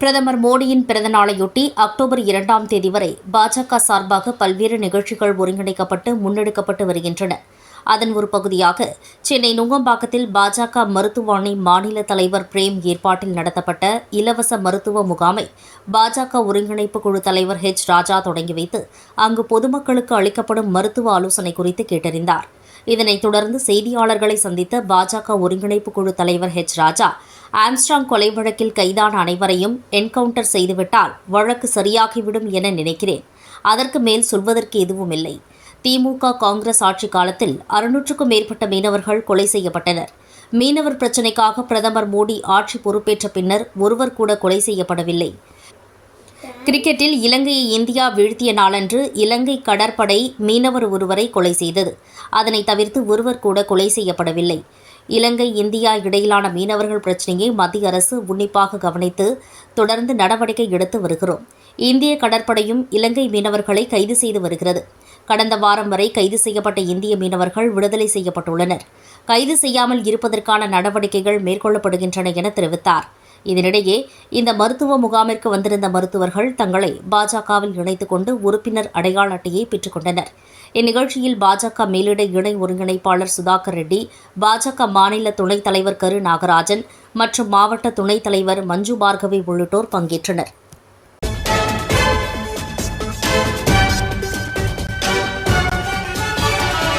பிரதமர் மோடியின் பிறந்தநாளையொட்டி அக்டோபர் இரண்டாம் தேதி வரை பாஜக சார்பாக பல்வேறு நிகழ்ச்சிகள் ஒருங்கிணைக்கப்பட்டு முன்னெடுக்கப்பட்டு வருகின்றன. அதன் ஒரு பகுதியாக சென்னை நுங்கம்பாக்கத்தில் பாஜக மருத்துவமனை மாநில தலைவர் பிரேம் ஏற்பாட்டில் நடத்தப்பட்ட இலவச மருத்துவ முகாமை பாஜக ஒருங்கிணைப்பு குழு தலைவர் ஹெச் ராஜா தொடங்கி வைத்து அங்கு பொதுமக்களுக்கு அளிக்கப்படும் மருத்துவ ஆலோசனை குறித்து கேட்டறிந்தார். இதனைத் தொடர்ந்து செய்தியாளர்களை சந்தித்த பாஜக ஒருங்கிணைப்பு குழு தலைவர் ஹெச் ராஜா ஆம்ஸ்ட்ராங் கொலை வழக்கில் கைதான அனைவரையும் என்கவுண்டர் செய்துவிட்டால் வழக்கு சரியாகிவிடும் என நினைக்கிறேன். அதற்கு மேல் சொல்வதற்கு எதுவும் இல்லை திமுக காங்கிரஸ் ஆட்சி காலத்தில் அறுநூற்றுக்கும் மேற்பட்ட மீனவர்கள் கொலை செய்யப்பட்டனர். மீனவர் பிரச்சினைக்காக பிரதமர் மோடி ஆட்சி பொறுப்பேற்ற பின்னர் ஒருவர் கூட கொலை செய்யப்படவில்லை. கிரிக்கெட்டில் இலங்கையை இந்தியா வீழ்த்திய நாளன்று இலங்கை கடற்படை மீனவர் ஒருவரை கொலை செய்தது. அதனை தவிர்த்து ஒருவர் கூட கொலை செய்யப்படவில்லை. இலங்கை இந்தியா இடையிலான மீனவர்கள் பிரச்சினையை மத்திய அரசு உன்னிப்பாக கவனித்து தொடர்ந்து நடவடிக்கை எடுத்து வருகிறோம். இந்திய கடற்படையும் இலங்கை மீனவர்களை கைது செய்து வருகிறது. கடந்த வாரம் வரை கைது செய்யப்பட்ட இந்திய மீனவர்கள் விடுதலை செய்யப்பட்டுள்ளனர். கைது செய்யாமல் இருப்பதற்கான நடவடிக்கைகள் மேற்கொள்ளப்படுகின்றன என தெரிவித்தார். இதனிடையே இந்த மருத்துவ முகாமிற்கு வந்திருந்த மருத்துவர்கள் தங்களை பாஜகவில் இணைத்துக் கொண்டு உறுப்பினர் அடையாள அட்டையை பெற்றுக் கொண்டனர். இந்நிகழ்ச்சியில் பாஜக மேலிட இணை ஒருங்கிணைப்பாளர் சுதாகர் ரெட்டி பாஜக மாநில துணைத் தலைவர் கரு நாகராஜன் மற்றும் மாவட்ட துணைத் தலைவர் மஞ்சு பார்கவி உள்ளிட்டோர் பங்கேற்றனர்.